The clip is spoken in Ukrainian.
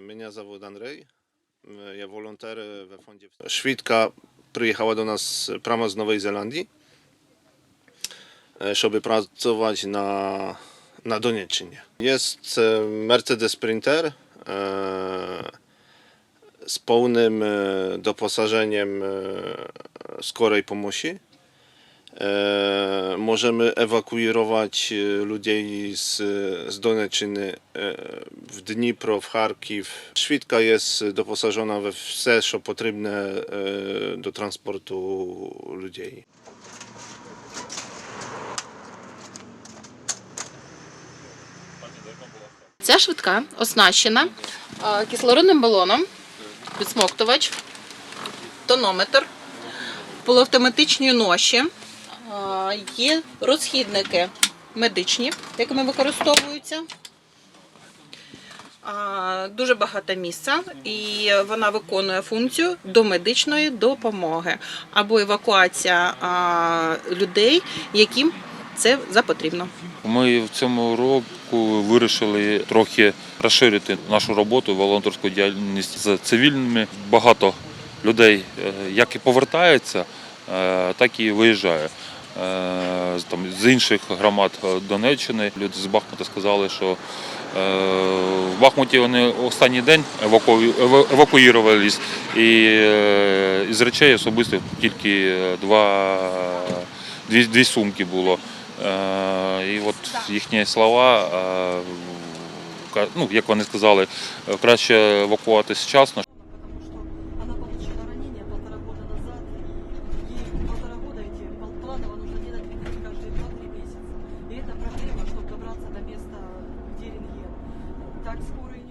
Меня zовут Андрей. Я волонтер we fondzie. Świdka przyjechała do nas prama z Nowej Zelandii, e, żeby pracować na, na Donieczczynie. Jest e, Mercedes Sprinter e, z pełnym e, doposażeniem e, skorej pomocy. E, możemy ewakuować e, ludzi z, z Doneczczyny e, w Dnipro, w Charkiw. Świdka jest doposażona we wszystko, co potrzebne e, do transportu ludzi. Ця швидка оснащена кислородним балоном, підсмоктувач, тонометр, полуавтоматичні ноші, є розхідники медичні, якими використовуються. Дуже багато місця, і вона виконує функцію домедичної допомоги або евакуація людей, яким це запотрібно. Ми в цьому року вирішили трохи розширити нашу роботу, волонтерську діяльність з цивільними. Багато людей е, як і повертається, е, так і виїжджає. Е, з- Там, з інших громад е, Донеччини люди з Бахмута сказали, що е, в Бахмуті вони останній день еваку... ева- евакуювались, і із речей особисто тільки два, дві, дві сумки було. І от їхні слова, ну, як вони сказали, краще евакуватися вчасно, tak skóry